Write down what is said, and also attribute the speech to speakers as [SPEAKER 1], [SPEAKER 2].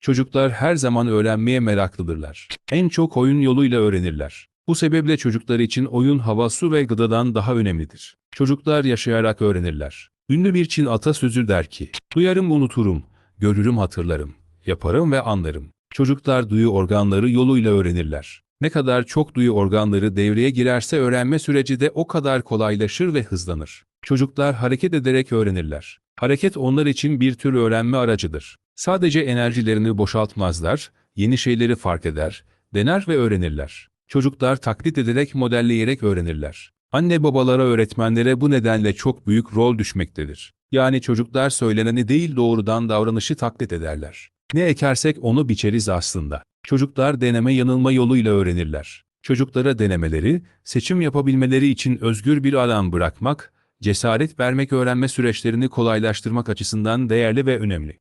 [SPEAKER 1] Çocuklar her zaman öğrenmeye meraklıdırlar. En çok oyun yoluyla öğrenirler. Bu sebeple çocuklar için oyun hava, su ve gıdadan daha önemlidir. Çocuklar yaşayarak öğrenirler. Ünlü bir Çin atasözü der ki, duyarım unuturum, görürüm hatırlarım, yaparım ve anlarım. Çocuklar duyu organları yoluyla öğrenirler. Ne kadar çok duyu organları devreye girerse öğrenme süreci de o kadar kolaylaşır ve hızlanır. Çocuklar hareket ederek öğrenirler. Hareket onlar için bir tür öğrenme aracıdır. Sadece enerjilerini boşaltmazlar, yeni şeyleri fark eder, dener ve öğrenirler. Çocuklar taklit ederek modelleyerek öğrenirler. Anne babalara öğretmenlere bu nedenle çok büyük rol düşmektedir. Yani çocuklar söyleneni değil doğrudan davranışı taklit ederler. Ne ekersek onu biçeriz aslında. Çocuklar deneme yanılma yoluyla öğrenirler. Çocuklara denemeleri, seçim yapabilmeleri için özgür bir alan bırakmak, cesaret vermek öğrenme süreçlerini kolaylaştırmak açısından değerli ve önemli.